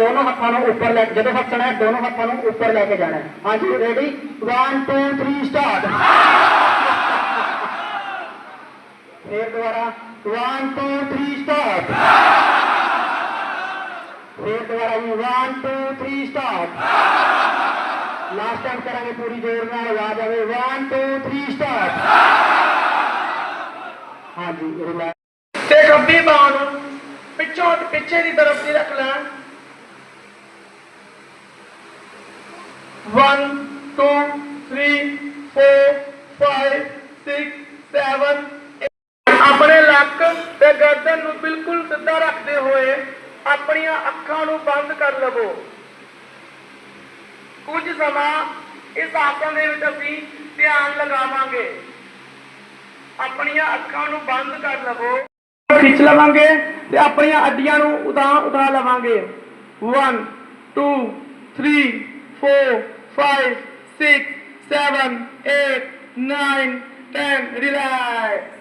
ਦੋਨੋਂ ਹੱਥਾਂ ਨੂੰ ਉੱਪਰ ਲੈ ਜਦੋਂ ਹੱਸਣਾ ਹੈ, ਦੋਨੋਂ ਹੱਥਾਂ ਨੂੰ ਉੱਪਰ ਲੈ ਕੇ ਜਾਣਾ ਹੈ। ਹਾਂਜੀ ਰੈਡੀ 1 2 3 ਸਟਾਰਟ ਫੇਰ ਦੁਬਾਰਾ। 1 2 3 ਸਟਾਰਟ ਫੇਰ ਦੁਬਾਰਾ ਜੀ। 1 2 3 ਸਟਾਰਟ ਲਾਸਟ ਟਾਈਮ ਕਰਾਂਗੇ ਪੂਰੀ ਜ਼ੋਰ ਨਾਲ, ਆਵਾਜ਼ ਆਵੇ। 1 2 3 ਸਟਾਰਟ ਹਾਂਜੀ ਰਿਲੈਕਸ ਤੇ ਖੱਬੀ ਬਾਹ ਨੂੰ ਪਿੱਛੋਂ ਪਿੱਛੇ ਦੀ ਤਰਫ ਦੀ ਰੱਖ ਲੈ 1 2 3 4 5 6 7 ਆਪਣੇ ਲੱਕ ਤੇ ਗਰਦਨ ਨੂੰ ਬਿਲਕੁਲ ਸਿੱਧਾ ਰੱਖਦੇ ਹੋਏ ਆਪਣੀਆਂ ਅੱਖਾਂ ਨੂੰ ਬੰਦ ਕਰ ਲਵੋ। ਕੁਝ ਸਮਾਂ ਇਸ ਆਸਣ ਦੇ ਵਿੱਚ ਅਸੀਂ ਧਿਆਨ ਲਗਾਵਾਂਗੇ। ਆਪਣੀਆਂ ਅੱਖਾਂ ਨੂੰ ਬੰਦ ਕਰ ਲਵੋ। ਖਿੱਚ ਲਵਾਂਗੇ ਤੇ ਆਪਣੀਆਂ ਅੱਡੀਆਂ ਨੂੰ ਉਤਾਂ ਉਠਾ ਲਵਾਂਗੇ। 1 2 3 4 5 6 7 8 9 10 ਰਿਲੈਕਸ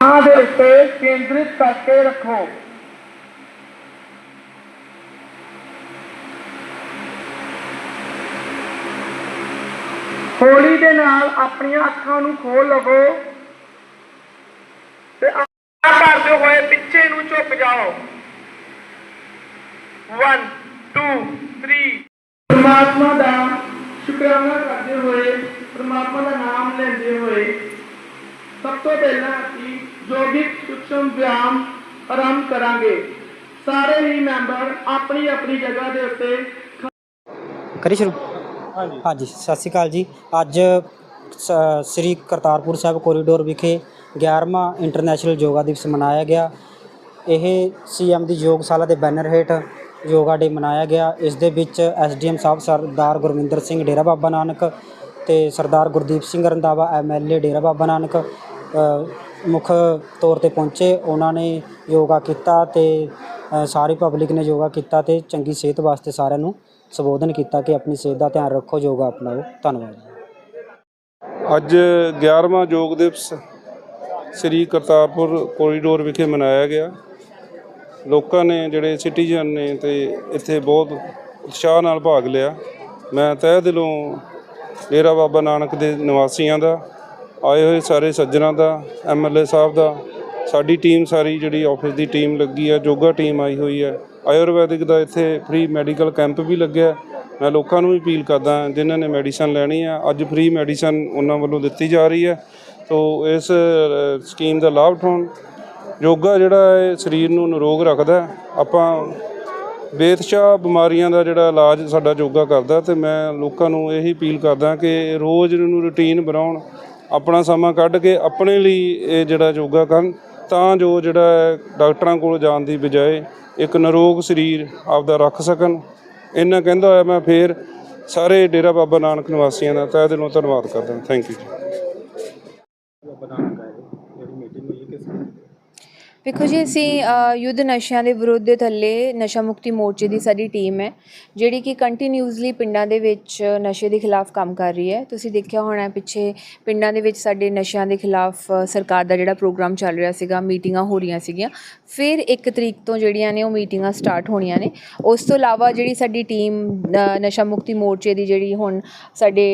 ਹਾਂ ਦੇ ਉੱਤੇ ਕੇਂਦਰਿਤ ਕਰਕੇ ਰੱਖੋ। ਹੌਲੀ ਦੇ ਨਾਲ ਆਪਣੀਆਂ ਅੱਖਾਂ ਨੂੰ ਖੋਲ ਲਵੋ ਤੇ ਆ ਕਰਦੇ ਹੋਏ ਪਿੱਛੇ ਨੂੰ ਝੁਕ ਜਾਓ। 1 2 3 ਪਰਮਾਤਮਾ ਦਾ ਸ਼ੁਕਰਾਨਾ ਕਰਦੇ ਹੋਏ ਪਰਮਾਤਮਾ ਦਾ ਨਾਮ ਲੈਂਦੇ ਹੋਏ ਸਭ ਤੋਂ ਪਹਿਲਾਂ ਅਸੀਂ ਯੋਗਿਕ ਸੂਖਮ ਵਿਆਮ ਆਰੰਭ ਕਰਾਂਗੇ। ਸਾਰੇ ਹੀ ਮੈਂਬਰ ਆਪਣੀ ਆਪਣੀ ਜਗ੍ਹਾ ਦੇ ਉੱਤੇ ਕਰੀ ਸ਼ੁਰੂ। ਹਾਂਜੀ। ਹਾਂਜੀ ਸਤਿ ਸ਼੍ਰੀ ਅਕਾਲ ਜੀ। ਅੱਜ ਸ੍ਰੀ ਕਰਤਾਰਪੁਰ ਸਾਹਿਬ ਕੋਰੀਡੋਰ ਵਿਖੇ 11ਵਾਂ ਇੰਟਰਨੈਸ਼ਨਲ ਯੋਗਾ ਦਿਵਸ ਮਨਾਇਆ ਗਿਆ। ਇਹ ਸੀਐਮ ਦੀ ਯੋਗਸ਼ਾਲਾ ਦੇ ਬੈਨਰ ਹੇਠ ਯੋਗਾ ਡੇ ਮਨਾਇਆ ਗਿਆ। ਇਸ ਦੇ ਵਿੱਚ ਐਸਡੀਐਮ ਸਾਹਿਬ ਸਰਦਾਰ ਗੁਰਵਿੰਦਰ ਸਿੰਘ ਡੇਰਾ ਬਾਬਾ ਨਾਨਕ ਤੇ ਸਰਦਾਰ ਗੁਰਦੀਪ ਸਿੰਘ ਰੰਧਾਵਾ ਐਮਐਲਏ ਡੇਰਾ ਬਾਬਾ ਨਾਨਕ ਮੁੱਖ ਤੌਰ ਤੇ ਪਹੁੰਚੇ। ਉਹਨਾਂ ਨੇ ਯੋਗਾ ਕੀਤਾ ਤੇ ਸਾਰੀ ਪਬਲਿਕ ਨੇ ਯੋਗਾ ਕੀਤਾ ਤੇ ਚੰਗੀ ਸਿਹਤ ਵਾਸਤੇ ਸਾਰਿਆਂ ਨੂੰ ਸੰਬੋਧਨ ਕੀਤਾ ਕਿ ਆਪਣੀ ਸਿਹਤ ਦਾ ਧਿਆਨ ਰੱਖੋ, ਯੋਗਾ ਅਪਣਾਓ। ਧੰਨਵਾਦ ਅੱਜ 11ਵਾਂ ਯੋਗ ਦਿਵਸ ਸ੍ਰੀ ਕਰਤਾਰਪੁਰ ਕੋਰੀਡੋਰ ਵਿਖੇ ਮਨਾਇਆ ਗਿਆ। ਲੋਕਾਂ ਨੇ, ਜਿਹੜੇ ਸਿਟੀਜ਼ਨ ਨੇ ਤੇ ਇੱਥੇ ਬਹੁਤ ਉਤਸ਼ਾਹ ਨਾਲ ਭਾਗ ਲਿਆ। ਮੈਂ ਤਹਿ ਦਿਲੋਂ ਡੇਰਾ ਬਾਬਾ ਨਾਨਕ ਦੇ ਨਿਵਾਸੀਆਂ ਦਾ, ਆਏ ਹੋਏ ਸਾਰੇ ਸੱਜਣਾਂ ਦਾ ਐਮਐਲਏ ਸਾਹਿਬ ਦਾ, ਸਾਡੀ ਟੀਮ ਸਾਰੀ ਜਿਹੜੀ ਆਫਿਸ ਦੀ ਟੀਮ ਲੱਗੀ ਹੈ, ਯੋਗਾ ਟੀਮ ਆਈ ਹੋਈ ਹੈ। ਆਯੁਰਵੈਦਿਕ ਦਾ ਇੱਥੇ ਫ੍ਰੀ ਮੈਡੀਕਲ ਕੈਂਪ ਵੀ ਲੱਗਿਆ। ਮੈਂ ਲੋਕਾਂ ਨੂੰ ਵੀ ਅਪੀਲ ਕਰਦਾ ਜਿਨ੍ਹਾਂ ਨੇ ਮੈਡੀਸਨ ਲੈਣੀ ਆ ਅੱਜ ਫ੍ਰੀ ਮੈਡੀਸਨ ਉਹਨਾਂ ਵੱਲੋਂ ਦਿੱਤੀ ਜਾ ਰਹੀ ਹੈ। ਤੋ ਇਸ ਸਕੀਮ ਦਾ ਲਾਭ ਉਠਾਉਣ। ਯੋਗਾ ਜਿਹੜਾ ਹੈ ਸਰੀਰ ਨੂੰ ਨਿਰੋਗ ਰੱਖਦਾ ਆਪਾਂ ਬੇਤਸ਼ਾ ਬਿਮਾਰੀਆਂ ਦਾ ਜਿਹੜਾ ਇਲਾਜ ਸਾਡਾ ਯੋਗਾ ਕਰਦਾ ਤੇ ਮੈਂ ਲੋਕਾਂ ਨੂੰ ਇਹੀ ਅਪੀਲ ਕਰਦਾ ਕਿ ਰੋਜ਼ ਨੂੰ ਰੁਟੀਨ ਬਣਾਉਣ, ਆਪਣਾ ਸਮਾਂ ਕੱਢ ਕੇ ਆਪਣੇ ਲਈ ਇਹ ਜਿਹੜਾ ਯੋਗਾ ਕਰਨ ਤਾਂ ਜੋ ਜਿਹੜਾ ਹੈ ਡਾਕਟਰਾਂ ਕੋਲ ਜਾਣ ਦੀ ਬਜਾਏ ਇੱਕ ਨਿਰੋਗ ਸਰੀਰ ਆਪਦਾ ਰੱਖ ਸਕਣ। ਇਹਨਾਂ ਕਹਿੰਦਾ ਹੋਇਆ ਮੈਂ ਫੇਰ ਸਾਰੇ ਡੇਰਾ ਬਾਬਾ ਨਾਨਕ ਨਿਵਾਸੀਆਂ ਦਾ ਤਹਿ ਦਿਲੋਂ ਧੰਨਵਾਦ ਕਰਦਾ। ਥੈਂਕ ਯੂ ਜੀ। ਵੇਖੋ ਜੀ, ਅਸੀਂ ਯੁੱਧ ਨਸ਼ਿਆਂ ਦੇ ਵਿਰੁੱਧ ਥੱਲੇ ਨਸ਼ਾ ਮੁਕਤੀ ਮੋਰਚੇ ਦੀ ਸਾਡੀ ਟੀਮ ਹੈ, ਜਿਹੜੀ ਕਿ ਕੰਟੀਨਿਊਸਲੀ ਪਿੰਡਾਂ ਦੇ ਵਿੱਚ ਨਸ਼ੇ ਦੇ ਖਿਲਾਫ ਕੰਮ ਕਰ ਰਹੀ ਹੈ। ਤੁਸੀਂ ਦੇਖਿਆ ਹੋਣਾ ਪਿੱਛੇ ਪਿੰਡਾਂ ਦੇ ਵਿੱਚ ਸਾਡੇ ਨਸ਼ਿਆਂ ਦੇ ਖਿਲਾਫ ਸਰਕਾਰ ਦਾ ਜਿਹੜਾ ਪ੍ਰੋਗਰਾਮ ਚੱਲ ਰਿਹਾ ਸੀਗਾ, ਮੀਟਿੰਗਾਂ ਹੋ ਰਹੀਆਂ ਸੀਗੀਆਂ। ਫਿਰ ਇੱਕ ਤਰੀਕ ਤੋਂ ਜਿਹੜੀਆਂ ਨੇ ਉਹ ਮੀਟਿੰਗਾਂ ਸਟਾਰਟ ਹੋਣੀਆਂ ਨੇ। ਉਸ ਤੋਂ ਇਲਾਵਾ ਜਿਹੜੀ ਸਾਡੀ ਟੀਮ ਨਸ਼ਾ ਮੁਕਤੀ ਮੋਰਚੇ ਦੀ ਜਿਹੜੀ ਹੁਣ ਸਾਡੇ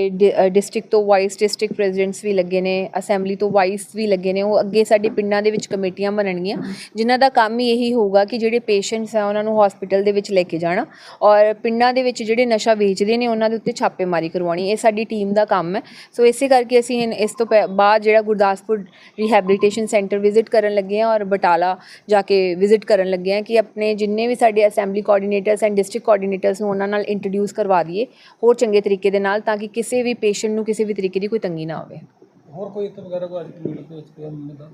ਡਿਸਟ੍ਰਿਕਟ ਤੋਂ ਵਾਈਸ ਡਿਸਟ੍ਰਿਕਟ ਪ੍ਰੈਜ਼ੀਡੈਂਟਸ ਵੀ ਲੱਗੇ ਨੇ, ਅਸੈਂਬਲੀ ਤੋਂ ਵਾਈਸ ਵੀ ਲੱਗੇ ਨੇ, ਉਹ ਅੱਗੇ ਸਾਡੇ ਪਿੰਡਾਂ ਦੇ ਵਿੱਚ ਕਮੇਟੀਆਂ ਬਣਨਗੀਆਂ। ਜਿਨ੍ਹਾਂ ਦਾ ਕੰਮ ਹੀ ਇਹੀ ਹੋਊਗਾ ਕਿ ਜਿਹੜੇ ਪੇਸ਼ੈਂਟਸ ਆ, ਉਹਨਾਂ ਨੂੰ ਹਸਪੀਟਲ ਦੇ ਵਿੱਚ ਲੈ ਕੇ ਜਾਣਾ ਔਰ ਪਿੰਡਾਂ ਦੇ ਵਿੱਚ ਜਿਹੜੇ ਨਸ਼ਾ ਵੇਚਦੇ ਨੇ, ਉਹਨਾਂ ਦੇ ਉੱਤੇ ਛਾਪੇਮਾਰੀ ਕਰਵਾਉਣੀ। ਇਹ ਸਾਡੀ ਟੀਮ ਦਾ ਕੰਮ ਹੈ। ਸੋ ਇਸੇ ਕਰਕੇ ਅਸੀਂ ਹੁਣ ਇਸ ਤੋਂ ਪਹਿ- ਬਾਅਦ ਜਿਹੜਾ ਗੁਰਦਾਸਪੁਰ ਰਿਹੈਬਿਲਿਟੇਸ਼ਨ ਸੈਂਟਰ ਵਿਜ਼ਿਟ ਕਰਨ ਲੱਗੇ ਹਾਂ ਔਰ ਬਟਾਲਾ ਜਾ ਕੇ ਵਿਜ਼ਿਟ ਕਰਨ ਲੱਗੇ ਹਾਂ ਕਿ ਆਪਣੇ ਜਿੰਨੇ ਵੀ ਸਾਡੇ assembly coordinators and district coordinators ਨੂੰ ਉਹਨਾਂ ਨਾਲ ਇੰਟਰੋਡਿਊਸ ਕਰਵਾ ਦਈਏ ਹੋਰ ਚੰਗੇ ਤਰੀਕੇ ਦੇ ਨਾਲ ਤਾਂ ਕਿ ਕਿਸੇ ਵੀ ਪੇਸ਼ੈਂਟ ਨੂੰ ਕਿਸੇ ਵੀ ਤਰੀਕੇ ਦੀ ਕੋਈ ਤੰਗੀ ਨਾ ਹੋਵੇ ਹੋਰ ਕੋਈ ਇੱਕ ਵਗੈਰਾ ਕੋਈ ਅੱਜ ਮੀਟਿੰਗ ਵਿੱਚ ਪਿਆ ਮੁੱਦਾ?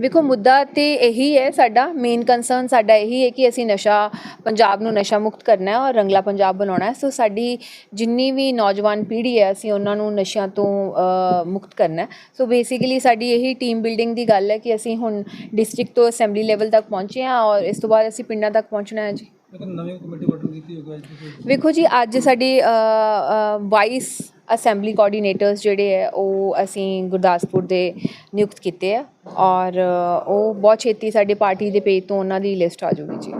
ਵੇਖੋ ਮੁੱਦਾ ਤੇ ਇਹੀ ਹੈ ਸਾਡਾ ਮੇਨ ਕੰਸਰਨ ਸਾਡਾ ਇਹੀ ਹੈ ਕਿ ਅਸੀਂ ਨਸ਼ਾ ਪੰਜਾਬ ਨੂੰ ਨਸ਼ਾ ਮੁਕਤ ਕਰਨਾ ਹੈ ਔਰ ਰੰਗਲਾ ਪੰਜਾਬ ਬਣਾਉਣਾ ਹੈ। ਸੋ ਸਾਡੀ ਜਿੰਨੀ ਵੀ ਨੌਜਵਾਨ ਪੀੜ੍ਹੀ ਹੈ ਅਸੀਂ ਉਹਨਾਂ ਨੂੰ ਨਸ਼ਿਆਂ ਤੋਂ ਅ, ਮੁਕਤ ਕਰਨਾ ਹੈ। ਸੋ ਬੇਸਿਕਲੀ ਸਾਡੀ ਇਹੀ ਟੀਮ ਬਿਲਡਿੰਗ ਦੀ ਗੱਲ ਹੈ ਕਿ ਅਸੀਂ ਹੁਣ ਡਿਸਟ੍ਰਿਕਟ ਤੋਂ ਅਸੈਂਬਲੀ ਲੈਵਲ ਤੱਕ ਪਹੁੰਚੇ ਹਾਂ ਔਰ ਇਸ ਤੋਂ ਬਾਅਦ ਅਸੀਂ ਪਿੰਡਾਂ ਤੱਕ ਪਹੁੰਚਣਾ ਹੈ ਜੀ। ਲੇਕਿਨ ਨਵੀਂ ਕਮੇਟੀ ਗਠਨ ਕੀਤੀ ਹੋਊਗੀ ਅੱਜ ਵੇਖੋ ਜੀ, ਅੱਜ ਸਾਡੀ 22 ਅਸੈਂਬਲੀ ਕੋਆਰਡੀਨੇਟਰਸ ਜਿਹੜੇ ਹੈ, ਉਹ ਅਸੀਂ ਗੁਰਦਾਸਪੁਰ ਦੇ ਨਿਯੁਕਤ ਕੀਤੇ ਆ ਔਰ ਉਹ ਬਹੁਤ ਛੇਤੀ ਸਾਡੇ ਪਾਰਟੀ ਦੇ ਪੇਜ ਤੋਂ ਉਹਨਾਂ ਦੀ ਲਿਸਟ ਆ ਜਾਊਗੀ ਜੀ।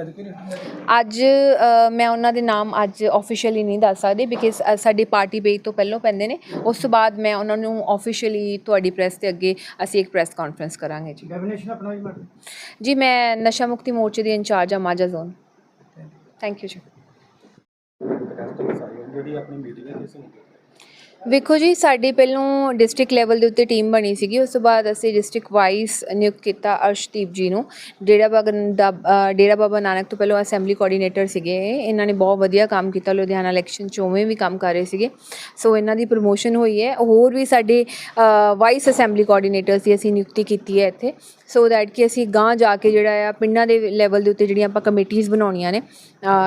ਅੱਜ ਕੋਈ ਇੰਟਰਨੈਟ ਅੱਜ ਅ, ਮੈਂ ਉਹਨਾਂ ਦੇ ਨਾਮ ਅੱਜ ਆਫੀਸ਼ੀਅਲੀ ਨਹੀਂ ਦੱਸ ਸਕਦੀ ਬਿਕਾਜ਼ ਸਾਡੀ ਪਾਰਟੀ ਪੇਜ ਤੋਂ ਪਹਿਲਾਂ ਪੈਂਦੇ ਨੇ। ਉਸ ਤੋਂ ਬਾਅਦ ਮੈਂ ਉਹਨਾਂ ਨੂੰ ਆਫੀਸ਼ੀਅਲੀ ਤੁਹਾਡੀ ਪ੍ਰੈਸ ਦੇ ਅੱਗੇ ਅਸੀਂ ਇੱਕ ਪ੍ਰੈਸ ਕਾਨਫਰੰਸ ਕਰਾਂਗੇ ਜੀ। ਡੈਫੀਨੇਸ਼ਨ ਆਪਣਾ ਜੀ ਮੈਡਮ ਜੀ ਮੈਂ ਨਸ਼ਾ ਮੁਕਤੀ ਮੋਰਚੇ ਦੀ ਇੰਚਾਰਜ ਆ ਮਾਝਾ ਜ਼ੋਨ ਥੈਂਕ ਯੂ ਜੀ। ਜਿਹੜੀ ਆਪਣੀ ਮੀਟਿੰਗ ਹੈ ਜਿਸ ਵੇਖੋ ਜੀ, ਸਾਡੀ ਪਹਿਲੋਂ ਡਿਸਟ੍ਰਿਕਟ ਲੈਵਲ ਦੇ ਉੱਤੇ ਟੀਮ ਬਣੀ ਸੀਗੀ। ਉਸ ਤੋਂ ਬਾਅਦ ਅਸੀਂ ਡਿਸਟ੍ਰਿਕਟ ਵਾਈਸ ਨਿਯੁਕਤ ਕੀਤਾ ਅਰਸ਼ਦੀਪ ਜੀ ਨੂੰ। ਡੇਰਾ ਬਾਬਾ ਦਾ ਡੇਰਾ ਬਾਬਾ ਨਾਨਕ ਤੋਂ ਪਹਿਲਾਂ ਅਸੈਂਬਲੀ ਕੋਆਰਡੀਨੇਟਰ ਸੀਗੇ। ਇਹਨਾਂ ਨੇ ਬਹੁਤ ਵਧੀਆ ਕੰਮ ਕੀਤਾ। ਲੁਧਿਆਣਾ ਇਲੈਕਸ਼ਨ 'ਚ ਉਵੇਂ ਵੀ ਕੰਮ ਕਰ ਰਹੇ ਸੀਗੇ। ਸੋ ਇਹਨਾਂ ਦੀ ਪ੍ਰਮੋਸ਼ਨ ਹੋਈ ਹੈ। ਹੋਰ ਵੀ ਸਾਡੇ ਵਾਈਸ ਅਸੈਂਬਲੀ ਕੋਆਰਡੀਨੇਟਰਸ ਦੀ ਅਸੀਂ ਨਿਯੁਕਤੀ ਕੀਤੀ ਹੈ ਇੱਥੇ। ਸੋ ਦੈਟ ਕਿ ਅਸੀਂ ਗਾਂ ਜਾ ਕੇ ਜਿਹੜਾ ਆ, ਪਿੰਡਾਂ ਦੇ ਲੈਵਲ ਦੇ ਉੱਤੇ ਜਿਹੜੀਆਂ ਆਪਾਂ ਕਮੇਟੀਆਂ ਬਣਾਉਣੀਆਂ ਨੇ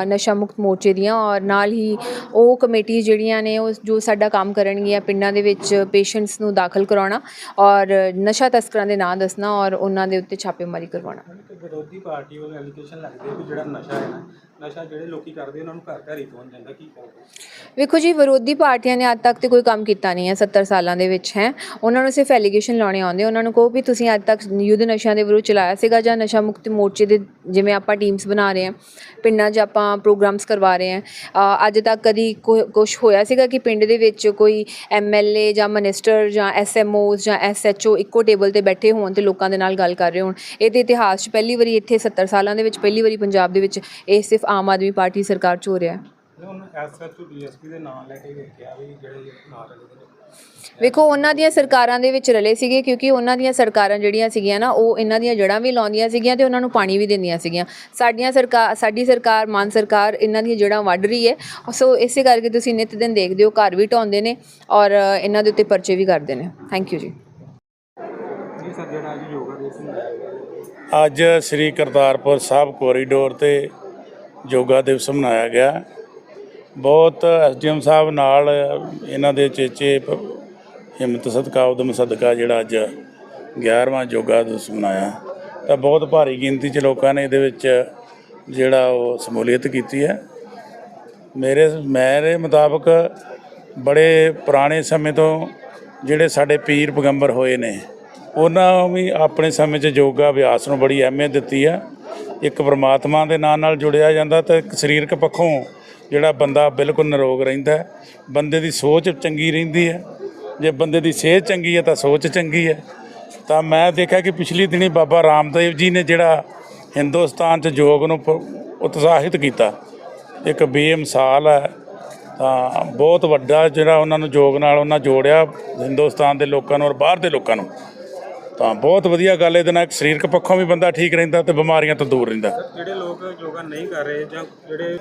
ਨਸ਼ਾ ਮੁਕਤ ਮੋਰਚੇ ਦੀਆਂ, ਔਰ ਨਾਲ ਹੀ ਉਹ ਕਮੇਟੀ ਜਿਹੜੀਆਂ ਨੇ, ਉਹ ਜੋ ਸਾਡਾ ਕੰਮ ਕਰਨਗੀਆਂ ਪਿੰਡਾਂ ਦੇ ਵਿੱਚ ਪੇਸ਼ੈਂਟਸ ਨੂੰ ਦਾਖਲ ਕਰਾਉਣਾ, ਔਰ ਨਸ਼ਾ ਤਸਕਰਾਂ ਦੇ ਨਾਂ ਦੱਸਣਾ, ਔਰ ਉਹਨਾਂ ਦੇ ਉੱਤੇ ਛਾਪੇਮਾਰੀ ਕਰਵਾਉਣਾ। ਵਿਰੋਧੀ ਪਾਰਟੀ ਵੱਲੋਂ ਐਲੀਗੇਸ਼ਨ ਲੱਗਦੇ ਕਿ ਜਿਹੜਾ ਨਸ਼ਾ ਹੈ ਨਾ ਨਸ਼ਾ ਜਿਹੜੇ ਲੋਕੀ ਕਰਦੇ, ਉਹਨਾਂ ਨੂੰ ਘਰ ਘਰ ਹੀ ਪਹੁੰਚ ਜਾਂਦਾ ਕੀ ਕਹੋਗੇ? ਵੇਖੋ ਜੀ, ਵਿਰੋਧੀ ਪਾਰਟੀਆਂ ਨੇ ਅੱਜ ਤੱਕ ਤੇ ਕੋਈ ਕੰਮ ਕੀਤਾ ਨਹੀਂ ਹੈ 70 ਸਾਲਾਂ ਦੇ ਵਿੱਚ ਹੈ। ਉਹਨਾਂ ਨੂੰ ਸਿਰਫ ਐਲੀਗੇਸ਼ਨ ਲਾਉਣੇ ਆਉਂਦੇ। ਉਹਨਾਂ ਨੂੰ ਕਹੋ ਵੀ ਤੁਸੀਂ ਅੱਜ ਤੱਕ ਯੁੱਧ ਨਸ਼ਿਆਂ ਦੇ ਵਿਰੁੱਧ ਚਲਾਇਆ ਸੀਗਾ ਜਾਂ ਨਸ਼ਾ ਮੁਕਤ ਮੋਰਚੇ ਦੇ ਜਿਵੇਂ ਆਪਾਂ ਟੀਮਸ ਬਣਾ ਰਹੇ ਹਾਂ, ਪਿੰਡਾਂ 'ਚ ਆਪਾਂ ਪ੍ਰੋਗਰਾਮਸ ਕਰਵਾ ਰਹੇ ਹਾਂ। ਅੱਜ ਤੱਕ ਕਦੀ ਕੁਝ ਹੋਇਆ ਸੀਗਾ ਕਿ ਪਿੰਡ ਦੇ ਵਿੱਚ ਕੋਈ ਐਮਐਲਏ ਜਾਂ ਮਿਨਿਸਟਰ ਜਾਂ ਐਸਐਮਓਸ ਜਾਂ ਐਸਐਚਓ ਇੱਕੋ ਟੇਬਲ ਤੇ ਬੈਠੇ ਹੋਣ ਤੇ ਲੋਕਾਂ ਦੇ ਨਾਲ ਗੱਲ ਕਰ ਰਹੇ ਹੋਣ? ਇਹਦੇ ਇਤਿਹਾਸ 'ਚ ਪਹਿਲੀ ਵਾਰੀ ਇੱਥੇ 70 ਸਾਲਾਂ ਦੇ ਵਿੱਚ, ਪਹਿਲੀ ਵਾਰੀ ਪੰਜਾਬ ਦੇ ਵਿੱਚ ਇਹ ਸਿਰਫ ਆਮ ਆਦਮੀ ਪਾਰਟੀ ਸਰਕਾਰ 'ਚ ਹੋ ਰਿਹਾ ਹੈ। ਹੁਣ ਐਸਐਚਓ ਡੀਐਸਪੀ ਦੇ ਨਾਮ ਲੈ ਕੇ ਵੇਖਿਆ ਵੀ ਜਿਹੜੇ ਨਾਲ ਰਲੇ ਨੇ। ਵੇਖੋ ਉਹਨਾਂ ਦੀਆਂ ਸਰਕਾਰਾਂ ਦੇ ਵਿੱਚ ਰਲੇ ਸੀਗੇ ਕਿਉਂਕਿ ਉਹਨਾਂ ਦੀਆਂ ਸਰਕਾਰਾਂ ਜਿਹੜੀਆਂ ਸੀਗੀਆਂ ਨਾ ਉਹ ਇਹਨਾਂ ਦੀਆਂ ਜੜ੍ਹਾਂ ਵੀ ਲਾਉਂਦੀਆਂ ਸੀਗੀਆਂ ਤੇ ਉਹਨਾਂ ਨੂੰ ਪਾਣੀ ਵੀ ਦਿੰਦੀਆਂ ਸੀਗੀਆਂ। ਸਾਡੀਆਂ ਸਰਕਾਰ ਸਾਡੀ ਸਰਕਾਰ ਮਾਨ ਸਰਕਾਰ ਇਹਨਾਂ ਦੀਆਂ ਜੜ੍ਹਾਂ ਵੱਢ ਰਹੀ ਹੈ। ਸੋ ਇਸੇ ਕਰਕੇ ਤੁਸੀਂ ਨਿਤ ਦਿਨ ਦੇਖਦੇ ਹੋ ਘਰ ਵੀ ਢਾਉਂਦੇ ਨੇ ਔਰ ਇਹਨਾਂ ਦੇ ਉੱਤੇ ਪਰਚੇ ਵੀ ਕਰਦੇ ਨੇ। ਥੈਂਕ ਯੂ ਜੀ। ਜੀ ਸਰ ਜਿਹੜਾ ਅੱਜ ਯੋਗਾ ਦਿਵਸ ਮਨਾਇਆ ਗਿਆ ਅੱਜ ਸ੍ਰੀ ਕਰਤਾਰਪੁਰ ਸਾਹਿਬ ਕੋਰੀਡੋਰ ਤੇ ਯੋਗਾ ਦਿਵਸ ਮਨਾਇਆ ਗਿਆ। ਬਹੁਤ ਐਸਡੀਐਮ ਸਾਹਿਬ ਨਾਲ ਇਹਨਾਂ ਦੇ ਚੇਚੇ ਹਿੰਮਤ ਸਦਕਾ, ਉਦਮ ਸਦਕਾ ਜਿਹੜਾ ਅੱਜ 11ਵਾਂ ਯੋਗਾ ਦਿਵਸ ਮਨਾਇਆ। ਤਾਂ ਬਹੁਤ ਭਾਰੀ ਗਿਣਤੀ 'ਚ ਲੋਕਾਂ ਨੇ ਇਹਦੇ ਵਿੱਚ ਜਿਹੜਾ ਉਹ ਸਮੂਲੀਅਤ ਕੀਤੀ ਹੈ। ਮੇਰੇ ਮੇਰੇ ਮੁਤਾਬਕ ਬੜੇ ਪੁਰਾਣੇ ਸਮੇਂ ਤੋਂ ਜਿਹੜੇ ਸਾਡੇ ਪੀਰ ਪੈਗੰਬਰ ਹੋਏ ਨੇ, ਉਹਨਾਂ ਵੀ ਆਪਣੇ ਸਮੇਂ 'ਚ ਯੋਗਾ ਅਭਿਆਸ ਨੂੰ ਬੜੀ ਅਹਿਮੀਅਤ ਦਿੱਤੀ ਆ ਇੱਕ ਪਰਮਾਤਮਾ ਦੇ ਨਾਂ ਨਾਲ ਜੁੜਿਆ ਜਾਂਦਾ ਤਾਂ ਇੱਕ ਸਰੀਰਕ ਪੱਖੋਂ ਜਿਹੜਾ ਬੰਦਾ ਬਿਲਕੁਲ ਨਿਰੋਗ ਰਹਿੰਦਾ ਹੈ। ਬੰਦੇ ਦੀ ਸੋਚ ਚੰਗੀ ਰਹਿੰਦੀ ਹੈ। ਜੇ ਬੰਦੇ ਦੀ ਸਿਹਤ ਚੰਗੀ ਹੈ ਤਾਂ ਸੋਚ ਚੰਗੀ ਹੈ। ਤਾਂ ਮੈਂ ਦੇਖਿਆ ਕਿ ਪਿਛਲੀ ਦਿਨੀ ਬਾਬਾ ਰਾਮਦੇਵ ਜੀ ਨੇ ਜਿਹੜਾ ਹਿੰਦੁਸਤਾਨ 'ਚ ਯੋਗ ਨੂੰ ਉਤਸ਼ਾਹਿਤ ਕੀਤਾ। ਇੱਕ ਬੇਮਿਸਾਲ ਹੈ। ਤਾਂ ਬਹੁਤ ਵੱਡਾ ਜਿਹੜਾ ਉਹਨਾਂ ਨੂੰ ਯੋਗ ਨਾਲ ਉਹਨਾਂ ਜੋੜਿਆ ਹਿੰਦੁਸਤਾਨ ਦੇ ਲੋਕਾਂ ਨੂੰ ਔਰ ਬਾਹਰ ਦੇ ਲੋਕਾਂ ਨੂੰ। ਤਾਂ ਬਹੁਤ ਵਧੀਆ ਗੱਲ ਇਹਦੇ ਨਾਲ ਸਰੀਰਕ ਪੱਖੋਂ ਵੀ ਬੰਦਾ ਠੀਕ ਰਹਿੰਦਾ ਤੇ ਬਿਮਾਰੀਆਂ ਤੋਂ ਦੂਰ ਰਹਿੰਦਾ। ਜਿਹੜੇ ਲੋਕ ਯੋਗਾ ਨਹੀਂ ਕਰ ਰਹੇ ਜਾਂ ਜਿਹੜੇ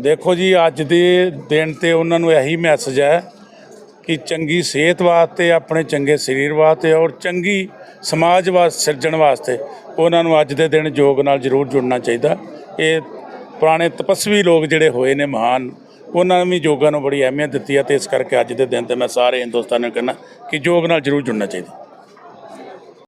ਦੇਖੋ ਜੀ ਅੱਜ ਦੇ ਦਿਨ ਤੇ ਉਹਨਾਂ ਨੂੰ ਇਹੀ ਮੈਸੇਜ ਹੈ ਕਿ ਚੰਗੀ ਸਿਹਤ ਵਾਸਤੇ ਆਪਣੇ ਚੰਗੇ ਸਰੀਰ ਵਾਸਤੇ ਔਰ ਚੰਗੀ ਸਮਾਜ ਵਾਸਤੇ ਸਿਰਜਣ ਵਾਸਤੇ ਉਹਨਾਂ ਨੂੰ ਅੱਜ ਦੇ ਦਿਨ ਯੋਗ ਨਾਲ ਜ਼ਰੂਰ ਜੁੜਨਾ ਚਾਹੀਦਾ। ਇਹ ਪੁਰਾਣੇ ਤਪਸਵੀ ਲੋਕ ਜਿਹੜੇ ਹੋਏ ਨੇ ਮਹਾਨ ਉਹਨਾਂ ਨੇ ਵੀ ਯੋਗਾ ਨੂੰ ਬੜੀ ਅਹਿਮੀਅਤ ਦਿੱਤੀ ਹੈ ਤੇ ਇਸ ਕਰਕੇ ਅੱਜ ਦੇ ਦਿਨ ਤੇ ਮੈਂ ਸਾਰੇ ਹਿੰਦੁਸਤਾਨ ਨੂੰ ਕਹਿੰਦਾ ਕਿ ਯੋਗ ਨਾਲ ਜ਼ਰੂਰ ਜੁੜਨਾ ਚਾਹੀਦਾ।